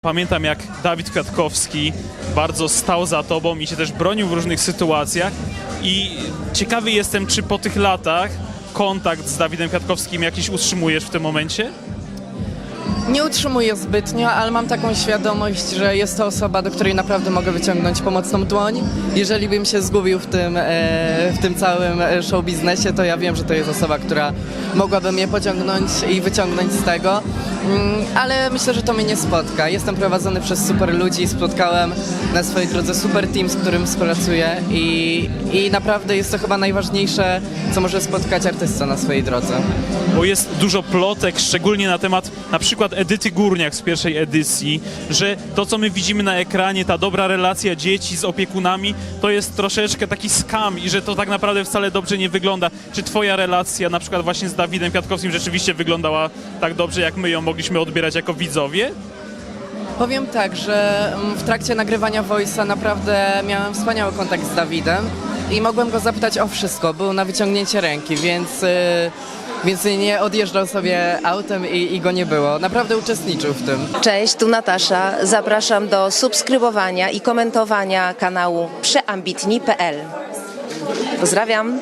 pamiętam jak Dawid Kwiatkowski bardzo stał za tobą i się też bronił w różnych sytuacjach. I ciekawy jestem, czy po tych latach kontakt z Dawidem Kwiatkowskim jakiś utrzymujesz w tym momencie? Nie utrzymuję zbytnio, ale mam taką świadomość, że jest to osoba, do której naprawdę mogę wyciągnąć pomocną dłoń. Jeżeli bym się zgubił w tym, e, w tym całym e, show biznesie, to ja wiem, że to jest osoba, która mogłaby mnie pociągnąć i wyciągnąć z tego. Mm, Ale myślę, że to mnie nie spotka. Jestem prowadzony przez super ludzi, spotkałem na swojej drodze super team, z którym współpracuję i, i naprawdę jest to chyba najważniejsze, co może spotkać artysta na swojej drodze. Bo jest dużo plotek, szczególnie na temat na przykład Edyty Górniak z pierwszej edycji, że to, co my widzimy na ekranie, ta dobra relacja dzieci z opiekunami, to jest troszeczkę taki skam i że to tak naprawdę wcale dobrze nie wygląda. Czy twoja relacja na przykład właśnie z Dawidem Kwiatkowskim rzeczywiście wyglądała tak dobrze, jak my ją mogliśmy odbierać jako widzowie? Powiem tak, że mm, w trakcie nagrywania Voice'a naprawdę miałem wspaniały kontakt z Dawidem i mogłem go zapytać o wszystko. Był na wyciągnięcie ręki, więc, y, więc nie odjeżdżał sobie autem i, i go nie było. Naprawdę uczestniczył w tym. Cześć, tu Natasza. Zapraszam do subskrybowania i komentowania kanału przeambitni.pl. Pozdrawiam.